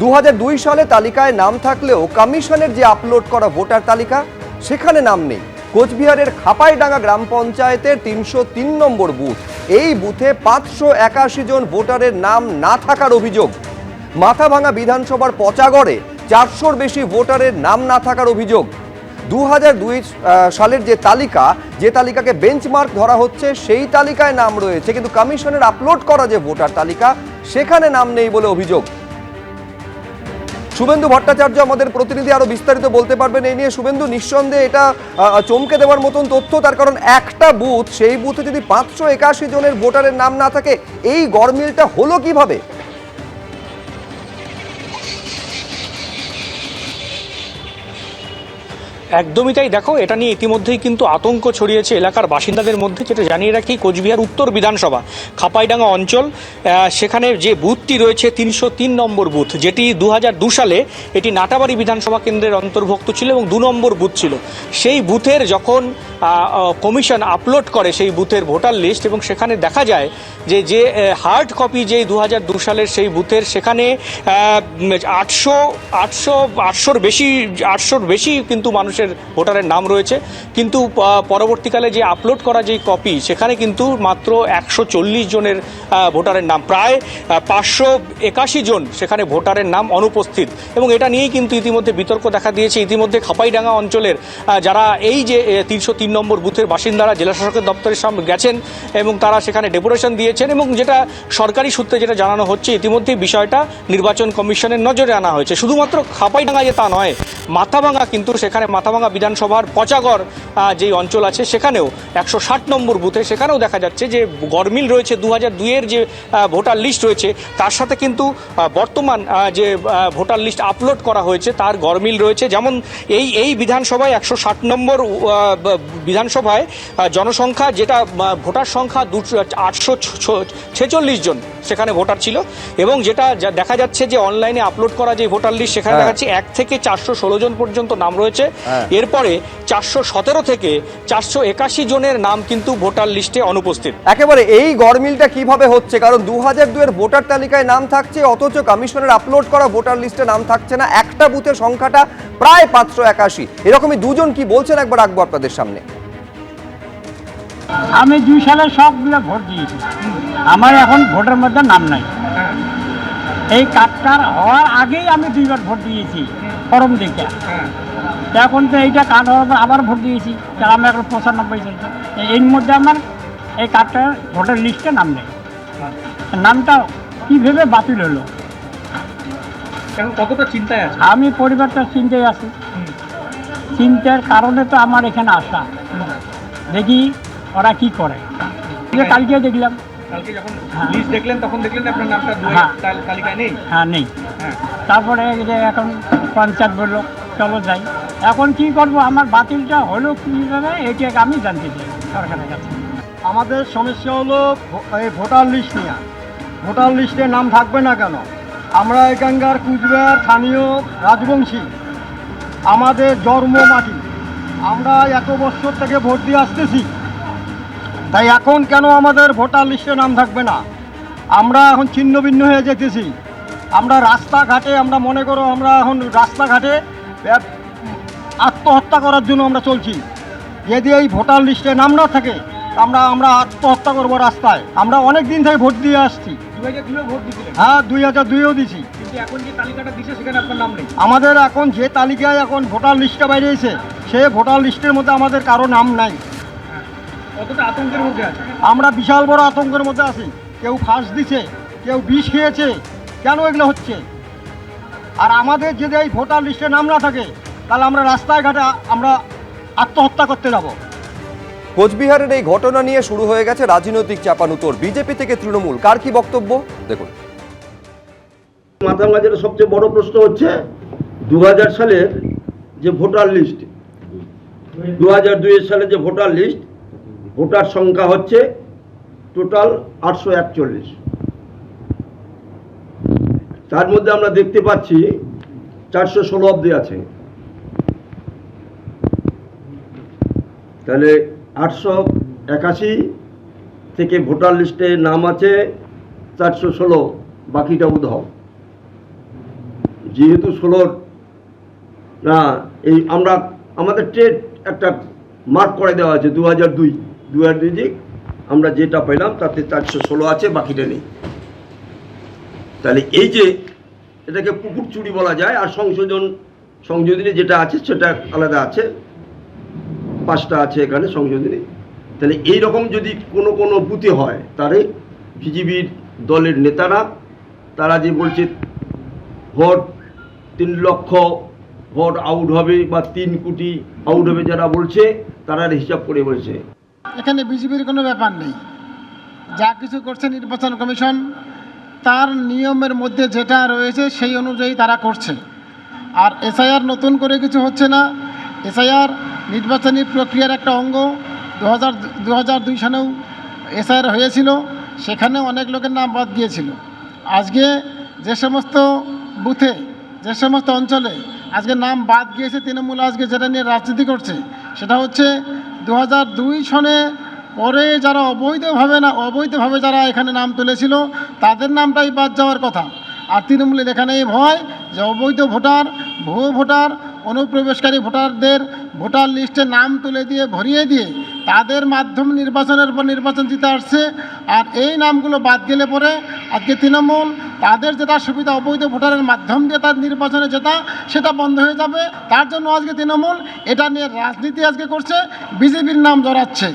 দু সালে তালিকায় নাম থাকলেও কমিশনের যে আপলোড করা ভোটার তালিকা, সেখানে নাম নেই। কোচবিহারের খাপাইডাঙ্গা গ্রাম পঞ্চায়েতের তিনশো তিন নম্বর বুথ। এই বুথে পাঁচশো একাশি জন ভোটারের নাম না থাকার অভিযোগ। মাথাভাঙা বিধানসভার পচাগড়ে চারশোর বেশি ভোটারের নাম না থাকার অভিযোগ। দু সালের যে তালিকা, যে তালিকাকে বেঞ্চমার্ক ধরা হচ্ছে, সেই তালিকায় নাম রয়েছে। কিন্তু কমিশনের আপলোড করা যে ভোটার তালিকা, সেখানে নাম নেই বলে অভিযোগ। শুভেন্দু ভট্টাচার্য আমাদের প্রতিনিধি আরও বিস্তারিত বলতে পারবেন। এই নিয়ে শুভেন্দু, নিঃসন্দেহে এটা চমকে দেওয়ার মতন তথ্য, তার কারণ একটা বুথ, সেই বুথে যদি পাঁচশো একাশি জনের ভোটারের নাম না থাকে, এই গরমিলটা হলো কীভাবে? একদমই তাই। দেখো, এটা নিয়ে ইতিমধ্যেই কিন্তু আতঙ্ক ছড়িয়েছে এলাকার বাসিন্দাদের মধ্যে, যেটা জানিয়ে রাখি কোচবিহার উত্তর বিধানসভা, খাপাইডাঙ্গা অঞ্চল। সেখানে যে বুথটি রয়েছে, তিনশো তিন নম্বর বুথ, যেটি দু দু সালে এটি নাটাবাড়ি বিধানসভা কেন্দ্রের অন্তর্ভুক্ত ছিল এবং দু নম্বর বুথ ছিল। সেই বুথের যখন কমিশন আপলোড করে সেই বুথের ভোটার লিস্ট এবং সেখানে দেখা যায় যে যে হার্ড কপি যে দু দু সালের সেই বুথের সেখানে আটশো আটশো, আটশোর বেশি আটশোর বেশি কিন্তু মানুষের ভোটারের নাম রয়েছে। কিন্তু পরবর্তীকালে যে আপলোড করা যে কপি সেখানে কিন্তু মাত্র একশো চল্লিশ জনের ভোটারের নাম। প্রায় পাঁচশো একাশি জন সেখানে ভোটারের নাম অনুপস্থিত। এবং এটা নিয়েই কিন্তু ইতিমধ্যে বিতর্ক দেখা দিয়েছে। ইতিমধ্যে খাপাইডাঙ্গা অঞ্চলের যারা এই যে তিনশো তিন নম্বর বুথের বাসিন্দারা জেলা শাসকের দপ্তরের সামনে গেছেন এবং তারা সেখানে ডেপুটেশন দিয়েছেন এবং যেটা সরকারি সূত্রে যেটা জানানো হচ্ছে ইতিমধ্যে বিষয়টা নির্বাচন কমিশনের নজরে আনা হয়েছে। শুধুমাত্র খাপাইডাঙ্গা যে তা নয় মাথাভাঙা কিন্তু সেখানে মাথাভাঙা বিধানসভার পচাগড় যেই অঞ্চল আছে সেখানেও একশো ষাট নম্বর বুথে সেখানেও দেখা যাচ্ছে যে গরমিল রয়েছে দু হাজার দুইয়ের যে ভোটার লিস্ট রয়েছে তার সাথে কিন্তু বর্তমান যে ভোটার লিস্ট আপলোড করা হয়েছে তার গরমিল রয়েছে যেমন এই এই বিধানসভায় একশো ষাট নম্বর বিধানসভায় জনসংখ্যা যেটা ভোটার সংখ্যা দুশো আটশো ছেচল্লিশ জন সেখানে ভোটার ছিল এবং যেটা দেখা যাচ্ছে যে অনলাইনে আপলোড করা যে ভোটার লিস্ট সেখানে হ্যাঁ। দেখা যাচ্ছে এক থেকে চারশো ষোলো জন পর্যন্ত নাম রয়েছে হ্যাঁ। এরপরে চারশো সতেরো থেকে চারশো একাশি জনের নাম কিন্তু ভোটার লিস্টে অনুপস্থিত। একেবারে এই গরমিলটা কীভাবে হচ্ছে? কারণ দু হাজার দুয়ের ভোটার তালিকায় নাম থাকছে অথচ কমিশনের আপলোড করা ভোটার লিস্টে নাম থাকছে না। একটা বুথের সংখ্যাটা প্রায় পাঁচশো একাশি। এরকমই দুজন কি বলছেন একবার রাখব আপনাদের সামনে। আমি দুই সালে সবগুলো ভোট দিয়েছি। আমার এখন ভোটের মধ্যে নাম নাই। এই কার্ডটার হওয়ার আগেই আমি দুইবার ভোট দিয়েছি ফরম দেখে এখন তো এইটা কার্ড হওয়ার পর আবার ভোট দিয়েছি। তা আমি এখন পঁচানব্বই চলছে এই- এর মধ্যে আমার এই কার্ডটা ভোটার লিস্টে নাম নেই। নামটা কীভাবে বাতিল হলো? এখন কতটা চিন্তায় আছে? আমি পরিবারটা চিন্তায় আছি। চিন্তার কারণে তো আমার এখানে আসা। দেখি ওরা কি করে। কালকে দেখলাম। কালকে যখন হ্যাঁ। লিস্ট দেখলেন তখন দেখলেন আপনার নামটা হ্যাঁ। তালিকায় নেই? হ্যাঁ নেই। হ্যাঁ। তারপরে যে এখন পঞ্চায়েত বলল চলো যাই। এখন কি করব? আমার বাতিলটা হলো কীভাবে এটাকে আমি জানতে চাই সরকারের কাছে। আমাদের সমস্যা হলো এই ভোটার লিস্ট নিয়ে। ভোটার লিস্টে নাম থাকবে না কেন? আমরা এখানকার কুচবিহার স্থানীয় রাজবংশী। আমাদের জন্ম মাটি। আমরা এত বছর থেকে ভোট দিয়ে আসতেছি। তাই এখন কেন আমাদের ভোটার লিস্টে নাম থাকবে না? আমরা এখন ছিন্ন ভিন্ন হয়ে যেতেছি। আমরা রাস্তাঘাটে আমরা মনে করো আমরা এখন রাস্তাঘাটে আত্মহত্যা করার জন্য আমরা চলছি। যদি এই ভোটার লিস্টে নাম না থাকে আমরা আমরা আত্মহত্যা করব রাস্তায়। আমরা অনেক দিন থেকে ভোট দিয়ে আসছি। হ্যাঁ দুই হাজার দুইও দিছি। আমাদের এখন যে তালিকায় এখন ভোটার লিস্টটা বেরিয়েছে সে ভোটার লিস্টের মধ্যে আমাদের কারও নাম নাই। কতটা আতঙ্কের মধ্যে আছে? আমরা বিশাল বড় আতঙ্কের মধ্যে আছি। কেউ ফাঁস দিছে কেউ বিষ খেয়েছে। কেন এগুলো হচ্ছে? আর আমাদের যদি এই ভোটার লিস্টে নাম না থাকে তাহলে আমরা রাস্তায় ঘাটে আমরা আত্মহত্যা করতে যাব। কোচবিহারের এই ঘটনা নিয়ে শুরু হয়ে গেছে রাজনৈতিক চাপানুতর। বিজেপি থেকে তৃণমূল কার কি বক্তব্য? দেখুন। যেটা সবচেয়ে বড় প্রশ্ন হচ্ছে দু সালের যে ভোটার লিস্ট দু হাজার দুইয়ের সালে যে ভোটার লিস্ট ভোটার সংখ্যা হচ্ছে টোটাল আটশো একচল্লিশ। তার মধ্যে আমরা দেখতে পাচ্ছি চারশো ষোলো অব্দি আছে। তাহলে আটশো একাশি থেকে ভোটার লিস্টে নাম আছে চারশো ষোলো, বাকিটা উধাও। যেহেতু ষোলোর না, এই আমরা, আমাদের ট্রেড একটা মার্ক করে দেওয়া আছে দু হাজার দুই দু হাজার আমরা যেটা পেলাম, তাতে চারশো ষোলো আছে, বাকিটা নেই। তাহলে এই যে এটাকে পুকুর চুরি বলা যায়, আর সংশোধন সংযোজনী যেটা আছে, সেটা আলাদা আছে। পাঁচটা আছে এখানে সংযোজনী তাহলে এই রকম যদি কোনো কোনো বুথে হয় তারে বিজেপির দলের নেতারা, তারা যে বলছে ভোট তিন লক্ষ ভোট আউট হবে বা তিন কোটি আউট হবে যারা বলছে, তারা হিসাব করে বলছে। এখানে বিজেপির কোনো ব্যাপার নেই। যা কিছু করছে নির্বাচন কমিশন, তার নিয়মের মধ্যে যেটা রয়েছে সেই অনুযায়ী তারা করছে। আর এসআইআর নতুন করে কিছু হচ্ছে না। এসআইআর নির্বাচনী প্রক্রিয়ার একটা অঙ্গ। দু হাজার দু সালেও এসআইআর হয়েছিল সেখানে অনেক লোকের নাম বাদ গিয়েছিল। আজকে যে সমস্ত বুথে, যে সমস্ত অঞ্চলে আজকে নাম বাদ গিয়েছে তৃণমূল আজকে যেটা নিয়ে রাজনীতি করছে, সেটা হচ্ছে দু হাজার দুই সনে পরে যারা অবৈধভাবে না অবৈধভাবে যারা এখানে নাম তুলেছিল, তাদের নামটাই বাদ যাওয়ার কথা। আর তৃণমূলের এখানে এই ভয় যে অবৈধ ভোটার, ভুয়ো ভোটার অনুপ্রবেশকারী ভোটারদের ভোটার লিস্টে নাম তুলে দিয়ে, ভরিয়ে দিয়ে তাদের মাধ্যম নির্বাচনের পর নির্বাচন জিতে আসছে। আর এই নামগুলো বাদ গেলে পরে আজকে তৃণমূল তাদের যেটা সুবিধা, অবৈধ ভোটারের মাধ্যম দিয়ে তার নির্বাচনে জেতা সেটা বন্ধ হয়ে যাবে। তার জন্য আজকে তৃণমূল এটা নিয়ে রাজনীতি আজকে করছে, বিজেপির নাম জড়াচ্ছে।